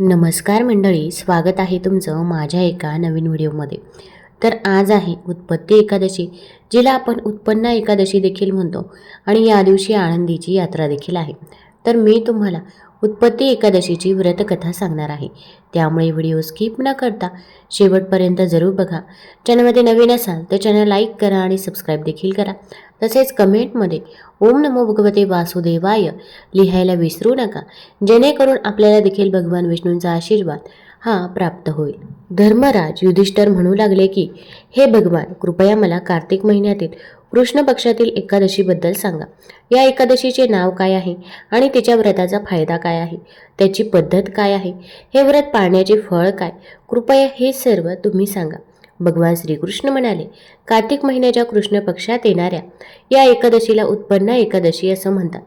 नमस्कार मंडळी स्वागत आहे तुमचं माझ्या एका नवीन व्हिडिओमध्ये. तर आज आहे उत्पत्ती एकादशी जिला आपण उत्पन्न एकादशी देखील म्हणतो आणि या दिवशी आनंदीची यात्रा देखील आहे. तर मी तुम्हाला उत्पत्ती एकादशीची व्रतकथा सांगणार आहे. त्यामुळे व्हिडिओ स्किप न करता शेवटपर्यंत जरूर बघा. चॅनलमध्ये नवीन असाल तर चॅनल लाईक करा आणि सबस्क्राईब देखील करा. तसेच कमेंटमध्ये ओम नमो भगवते वासुदेवाय लिहायला विसरू नका. जेणेकरून आपल्याला देखील भगवान विष्णूंचा आशीर्वाद हा प्राप्त होईल. धर्मराज युधिष्ठर म्हणू लागले की हे भगवान कृपया मला कार्तिक महिन्यातील कृष्ण पक्षातील एकादशीबद्दल सांगा. या एकादशीचे नाव काय आहे आणि तिच्या व्रताचा फायदा काय आहे? त्याची पद्धत काय आहे? हे व्रत पाळण्याचे फळ काय? कृपया हे सर्व तुम्ही सांगा. भगवान श्रीकृष्ण म्हणाले कार्तिक महिन्याच्या कृष्ण पक्षात येणाऱ्या या एकादशीला उत्पन्न एकादशी असं म्हणतात.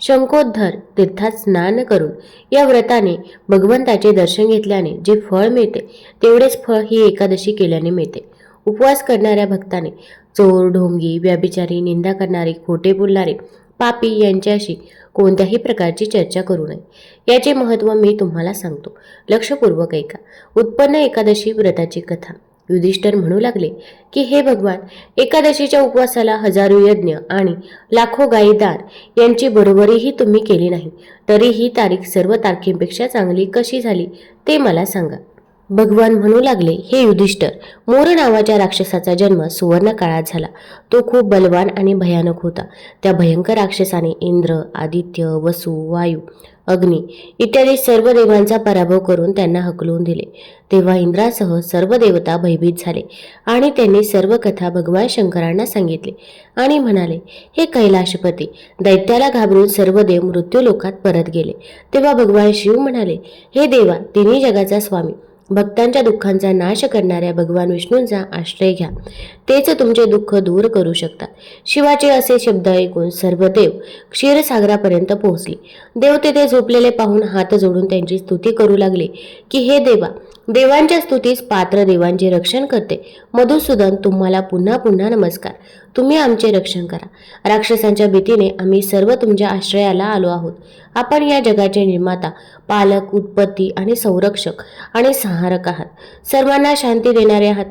शंकोद्धर तीर्थात स्नान करून या व्रताने भगवंताचे दर्शन घेतल्याने जे फळ मिळते तेवढेच फळ ही एकादशी केल्याने मिळते. उपवास करणाऱ्या भक्ताने चोर ढोंगी व्याभिचारी निंदा करणारे खोटे बोलणारे पापी यांच्याशी कोणत्याही प्रकारची चर्चा करू नये. याचे महत्त्व मी तुम्हाला सांगतो. लक्षपूर्वक ऐका. उत्पन्न एकादशी व्रताची कथा. युधिष्ठर म्हणू लागले की हे भगवान एकादशीच्या उपवासाला हजारो यज्ञ आणि लाखो गायीदार यांची बरोबरीही तुम्ही केली नाही. तरी ही तारीख सर्व तारखेपेक्षा चांगली कशी झाली ते मला सांगा. भगवान म्हणू लागले हे युधिष्ठर मोर नावाच्या राक्षसाचा जन्म सुवर्ण काळात झाला. तो खूप बलवान आणि भयानक होता. त्या भयंकर राक्षसाने इंद्र आदित्य वसु वायू अग्नी. इत्यादी सर्व देवांचा पराभव करून त्यांना हकलवून दिले. तेव्हा इंद्रासह सर्व देवता भयभीत झाले आणि त्यांनी सर्व कथा भगवान शंकरांना सांगितले आणि म्हणाले हे कैलाशपती दैत्याला घाबरून सर्व देव मृत्यूलोकात परत गेले. तेव्हा भगवान शिव म्हणाले हे देवा तिन्ही जगाचा स्वामी. भक्तांच्या दुःखांचा नाश करणाऱ्या भगवान विष्णूंचा आश्रय घ्या. तेच तुमचे दुःख दूर करू शकतात. शिवाचे असे शब्द ऐकून सर्व देव क्षीरसागरापर्यंत पोहोचले. देव तेथे झोपलेले पाहून हात जोडून त्यांची स्तुती करू लागले की हे देवा देवांच्या स्तुतीस पात्र देवांचे रक्षण करते. मधुसूदन तुम्हाला पुन्हा पुन्हा नमस्कार. तुम्ही आमचे रक्षण करा. राक्षसांच्या भीतीने आम्ही सर्व तुमच्या आश्रयाला आलो आहोत. आपण या जगाचे निर्माता पालक उत्पत्ती आणि संरक्षक आणि संहारक आहात. सर्वांना शांती देणारे आहात.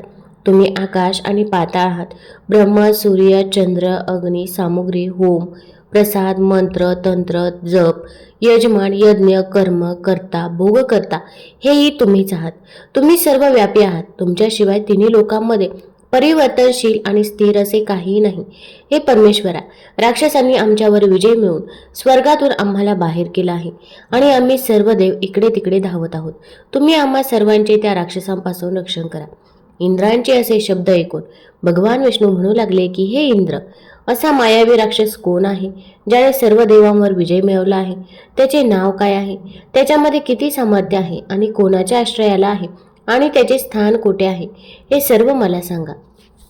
तुम्ही आकाश आणि पाताळ आहात. ब्रह्म सूर्य चंद्र अग्नी सामुग्री होम प्रसाद मंत्र तंत्र जप यजमान यज्ञ कर्म करता भोग करता हेही तुम्हीच आहात. तुम्ही सर्व व्यापी आहात. तुमच्याशिवाय तिन्ही लोकांमध्ये परिवर्तनशील आणि स्थिर असे काहीही नाही. हे परमेश्वरा राक्षसांनी आमच्यावर विजय मिळवून स्वर्गातून आम्हाला बाहेर केला आहे आणि आम्ही सर्व देव इकडे तिकडे धावत आहोत. तुम्ही आम्हा सर्वांचे त्या राक्षसांपासून रक्षण करा. इंद्रांचे असे शब्द ऐकून भगवान विष्णू म्हणू लागले की हे इंद्र असा मायावी राक्षस कोण आहे ज्याने सर्व देवांवर विजय मिळवला आहे? त्याचे नाव काय आहे? त्याच्यामध्ये किती सामर्थ्य आहे आणि कोणाच्या आश्रयाला आहे? आणि त्याचे स्थान कुठे आहे? हे सर्व मला सांगा.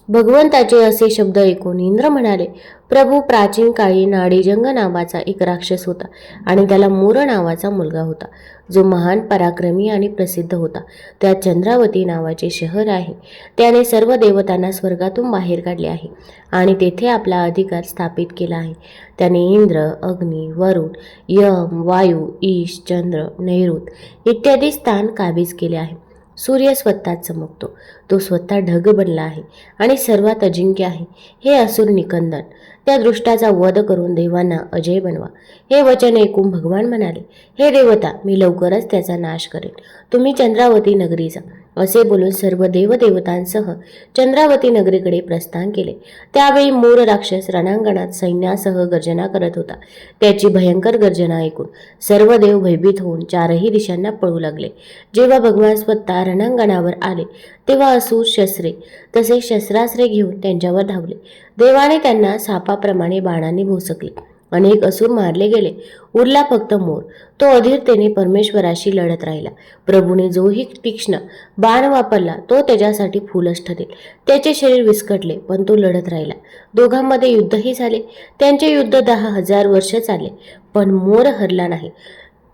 भगवंताचे असे शब्द ऐकून इंद्र म्हणाले प्रभू प्राचीन काळी नाडीजंग नावाचा एक राक्षस होता आणि त्याला मूर नावाचा मुलगा होता जो महान पराक्रमी आणि प्रसिद्ध होता. त्या चंद्रावती नावाचे शहर आहे. त्याने सर्व देवतांना स्वर्गातून बाहेर काढले आहे आणि तेथे आपला अधिकार स्थापित केला आहे. त्याने इंद्र अग्नी वरुण यम वायू ईश चंद्र नैऋत इत्यादी स्थान काबीज केले आहे. सूर्य स्वतःच चमकतो. तो स्वतः ढग बनला आहे आणि सर्वात अजिंक्य आहे. हे असुर निकंदन. त्या दृष्टाचा वध करून देवांना अजय बनवा. हे वचन ऐकून भगवान म्हणाले हे देवता मी लवकरच त्याचा नाश करेन. तुम्ही चंद्रावती नगरी जा. असे बोलून सर्व देवदेवतांसह चंद्रावती नगरीकडे प्रस्थान केले. त्यावेळी मूर राक्षस रणांगणात सैन्यासह गर्जना करत होता. त्याची भयंकर गर्जना ऐकून सर्व देव भयभीत होऊन चारही दिशांना पळू लागले. जेव्हा भगवान स्वतः रणांगणावर आले तेव्हा असूर शस्त्रे तसेच शस्त्रास्त्रे घेऊन त्यांच्यावर धावले. देवाने त्यांना सापाप्रमाणे बाणांनी भोसकले. अनेक असुर मारले गेले. उरला फक्त मोर. तो अधीरतेने परमेश्वराशी लढत राहिला. प्रभूने जोही तीक्ष्ण बाण वापरला तो त्याच्यासाठी फुलच ठरेल त्याचे शरीर विस्कटले पण तो लढत राहिला. दोघांमध्ये युद्धही झाले. त्यांचे युद्ध दहा हजार वर्ष चालले पण मोर हरला नाही.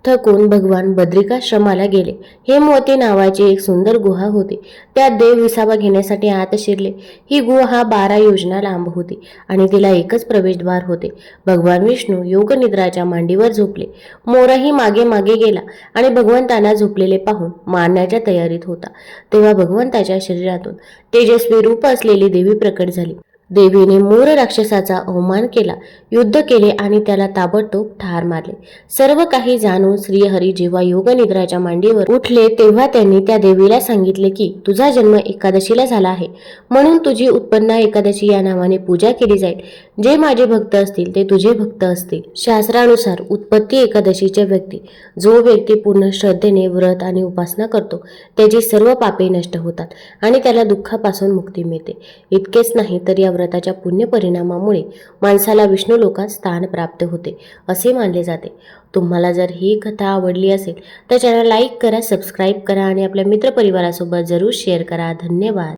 थकून भगवान बद्रिकाश्रमाला गेले. हेमवती नावाची एक सुंदर गुहा होती. त्यात देव विसावा घेण्यासाठी आत शिरले. ही गुहा बारा योजना लांब होती आणि तिला एकच प्रवेशद्वार होते. भगवान विष्णू योगनिद्राच्या मांडीवर झोपले. मोरही मागे मागे गेला आणि भगवंतांना झोपलेले पाहून मारण्याच्या तयारीत होता. तेव्हा भगवंताच्या शरीरातून तेजस्वी रूप असलेली देवी प्रकट झाली. देवीने मोर राक्षसाचा अवमान केला युद्ध केले आणि त्याला ताबडतोब ठार मारले. सर्व काही जाणून श्रीहरी जेव्हा योगनिद्राच्या मांडीवर उठले तेव्हा त्यांनी त्या देवीला सांगितले की तुझा जन्म एकादशीला झाला आहे. म्हणून तुझी उत्पन्ना एकादशी या नावाने पूजा केली जाईल. जे माझे भक्त असतील ते तुझे भक्त असतील. शास्त्रानुसार उत्पत्ती एकादशीच्या व्यक्ती जो व्यक्ती पूर्ण श्रद्धेने व्रत आणि उपासना करतो त्याची सर्व पापे नष्ट होतात आणि त्याला दुःखापासून मुक्ती मिळते. इतकेच नाही तर या व्रताच्या पुण्य परिणामामुळे माणसाला विष्णू लोकात स्थान प्राप्त होते असे मानले जाते. तुम्हाला जर ही कथा आवडली असेल तर चॅनल लाईक करा सबस्क्राईब करा आणि आपल्या मित्रपरिवारासोबत जरूर शेअर करा. धन्यवाद.